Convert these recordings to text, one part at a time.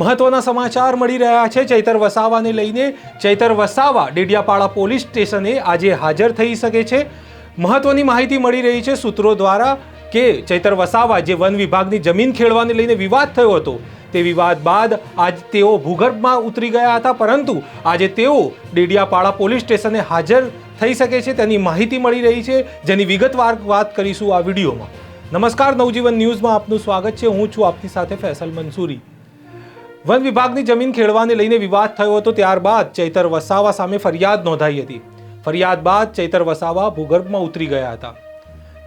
મહત્વના સમાચાર મળી રહ્યા છે ચૈતર વસાવાને લઈને. ચૈતર વસાવા ડેડિયાપાડા પોલીસ સ્ટેશને આજે હાજર થઈ શકે છે. મહત્વની માહિતી મળી રહી છે સૂત્રો દ્વારા કે ચૈતર વસાવા જે વન વિભાગની જમીન ખેડવાને લઈને વિવાદ થયો હતો, તે વિવાદ બાદ આજ તેઓ ભૂગર્ભમાં ઉતરી ગયા હતા, પરંતુ આજે તેઓ ડેડિયાપાડા પોલીસ સ્ટેશને હાજર થઈ શકે છે તેની માહિતી મળી રહી છે, જેની વિગતવાર વાત કરીશું આ વિડીયોમાં. નમસ્કાર, નવજીવન ન્યૂઝમાં આપનું સ્વાગત છે. હું છું આપની સાથે ફેસલ મંસૂરી. વન વિભાગની જમીન ખેડવાને લઈને વિવાદ થયો હતો ત્યારબાદ ચૈતર વસાવા સામે ફરિયાદ નોંધાઈ હતી. ફરિયાદ બાદ ચૈતર વસાવા ભૂગર્ભમાં ઉતરી ગયા હતા.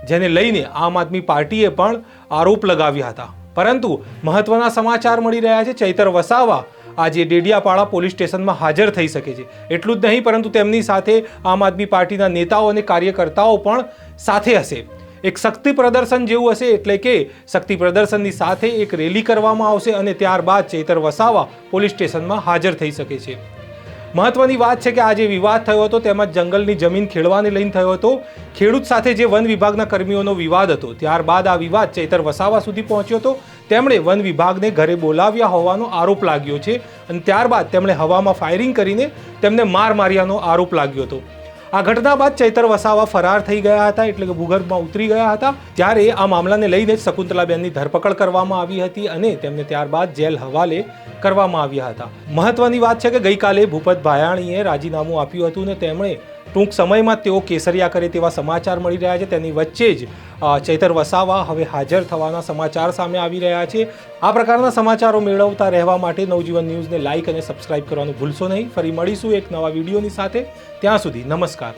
જેને લઈને આમ આદમી પાર્ટીએ પણ આરોપ લગાવ્યા હતા. પરંતુ મહત્વના સમાચાર મળી રહ્યા છે, ચૈતર વસાવા આજે ડેડિયાપાડા પોલીસ સ્ટેશનમાં હાજર થઈ શકે છે. એટલું જ નહીં, પરંતુ તેમની સાથે આમ આદમી પાર્ટીના નેતાઓ અને કાર્યકર્તાઓ પણ સાથે હશે. એક શક્તિ પ્રદર્શન જેવું હશે એટલે કે શક્તિ પ્રદર્શનની સાથે એક રેલી કરવામાં આવશે અને ત્યારબાદ ચેતર વસાવા પોલીસ સ્ટેશનમાં હાજર થઈ શકે છે. મહત્વની વાત છે કે આ જે વિવાદ થયો હતો તેમજ જંગલની જમીન ખેડવાને લઈને થયો હતો, ખેડૂત સાથે જે વન વિભાગના કર્મીઓનો વિવાદ હતો, ત્યારબાદ આ વિવાદ ચેતર વસાવા સુધી પહોંચ્યો હતો. તેમણે વન વિભાગને ઘરે બોલાવ્યા હોવાનો આરોપ લાગ્યો છે અને ત્યારબાદ તેમણે હવામાં ફાયરિંગ કરીને તેમને માર માર્યાનો આરોપ લાગ્યો હતો. આ ઘટના બાદ ચૈતર વસાવા ફરાર થઈ ગયા હતા એટલે કે ભૂગર્ભમાં ઉતરી ગયા હતા. ત્યારે આ મામલાને લઈને જ શકુંતલાબેનની ધરપકડ કરવામાં આવી હતી અને તેમને ત્યારબાદ જેલ હવાલે કરવામાં આવ્યા હતા. મહત્વની વાત છે કે ગઈકાલે ભૂપત ભાયાણીએ રાજીનામું આપ્યું હતું ને તેમણે ટૂંક સમયમાં તેઓ કેસરિયા કરે તેવા સમાચાર મળી રહ્યા છે. તેની વચ્ચે જ ચૈતર વસાવા હવે હાજર થવાના સમાચાર સામે આવી રહ્યા છે. આ પ્રકારના સમાચારો મેળવતા રહેવા માટે નવજીવન ન્યૂઝને લાઇક અને સબસ્ક્રાઇબ કરવાનું ભૂલશો નહીં. ફરી મળીશું એક નવા વિડીયોની સાથે. ત્યાં સુધી નમસ્કાર.